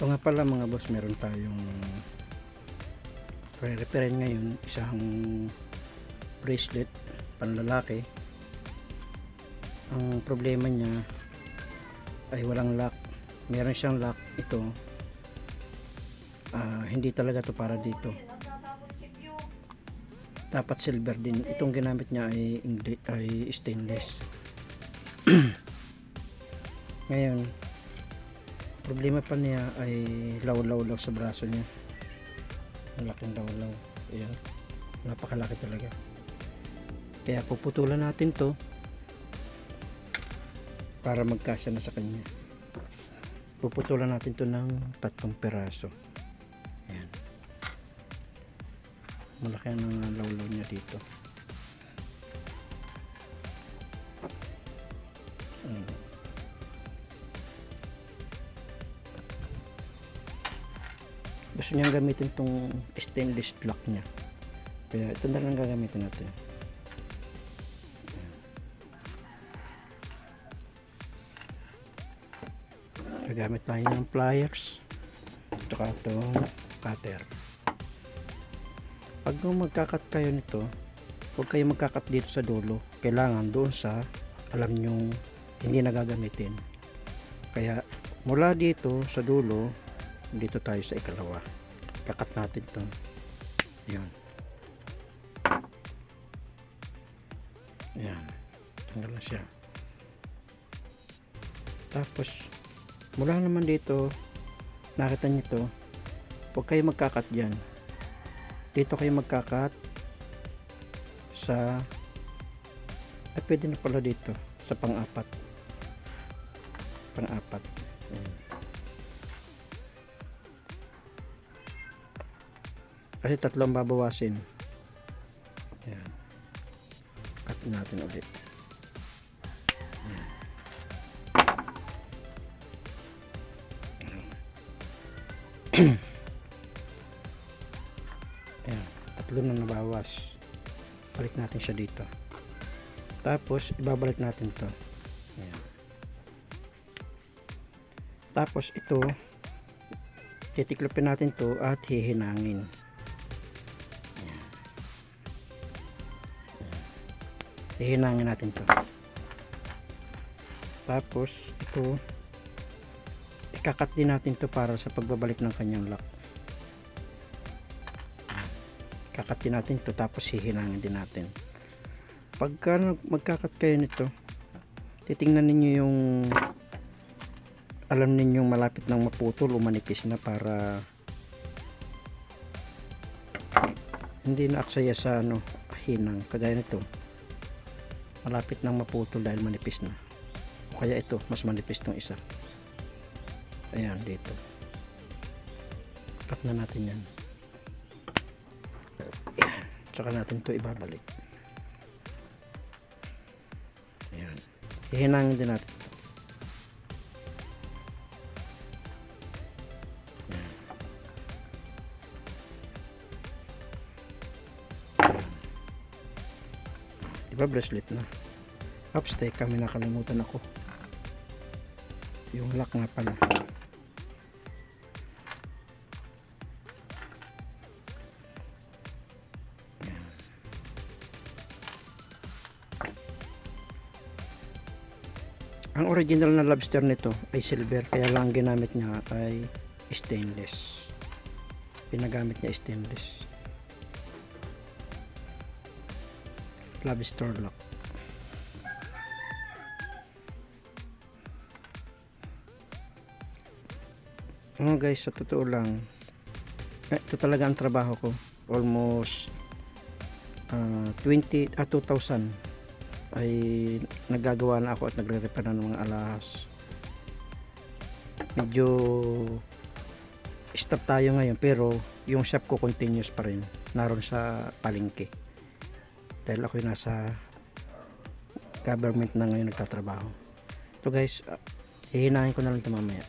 Ito nga pala mga boss, meron tayong re-repairin ngayon isang bracelet panlalaki. Ang problema niya ay walang lock. Meron siyang lock ito. ah, hindi talaga to para dito. Dapat silver din. Itong ginamit niya ay, ay stainless. Ngayon, problema pa niya ay law-law-law sa braso niya. Malaking law-law. Ayan. Napakalaki talaga. Kaya puputulan natin to para magkasya na sa kanya. Puputulan natin to ng tatlong peraso. Ayan. Malaki ang law-law niya dito. Gusto niyang gamitin tong stainless lock niya. Kaya ito na lang gagamitin natin. Gagamit tayo ng pliers. Tsaka itong cutter. Pag magkakat kayo nito huwag kayo magkakat dito sa dulo. Kailangan doon sa alam nyong hindi nagagamitin. Kaya mula dito sa dulo dito tayo sa ikalawa. Kakat natin to. Yun yan tanggal na siya. Tapos mula naman dito nakita nyo to. Huwag kayo magkakat dyan. Dito kayo magkakat sa ay pwede na pala dito sa pang-apat. Pang-apat. Yan. Kasi tatlong babawasin. Yan cut natin ulit. Yan. Ayan, tatlo na nabawas. Balik natin siya dito. Tapos ibabalik natin to. Ayan. tapos ito titiklopin natin to at hihinangin hihinangin natin to. Tapos ito ikakat din natin to para sa pagbabalik ng kanyang lock. Kakat din natin to tapos hihinangin din natin. Pagka magkakat kayo nito titingnan ninyo yung alam ninyong malapit nang maputol o manipis na para hindi na aksaya sa ano hinang. Kagaya nito malapit nang maputol dahil manipis na. O kaya ito mas manipis tong isa. Ayan dito. Cut na natin yan. Ayan. Tsaka natin to ibabalik. Ayan. Hihinangin din natin Diba bracelet na? Ops, teka, may nakalimutan ako. Yung lock nga pala. Ang original na lobster nito ay silver kaya lang ang ginamit niya ay stainless. Pinagamit niya stainless. Lobster lock. Ano guys, sa totoo lang, eh, ito talaga ang trabaho ko. Almost ah, 20 ah 2000 ay nagagawa na ako at nagre-repair na ng mga alahas. Medyo stop tayo ngayon pero yung shop ko continuous pa rin. Naroon sa palengke. Dahil ako nasa government na ngayon nagtatrabaho. Ito guys, ah, hihinangin ko na lang ito mamaya.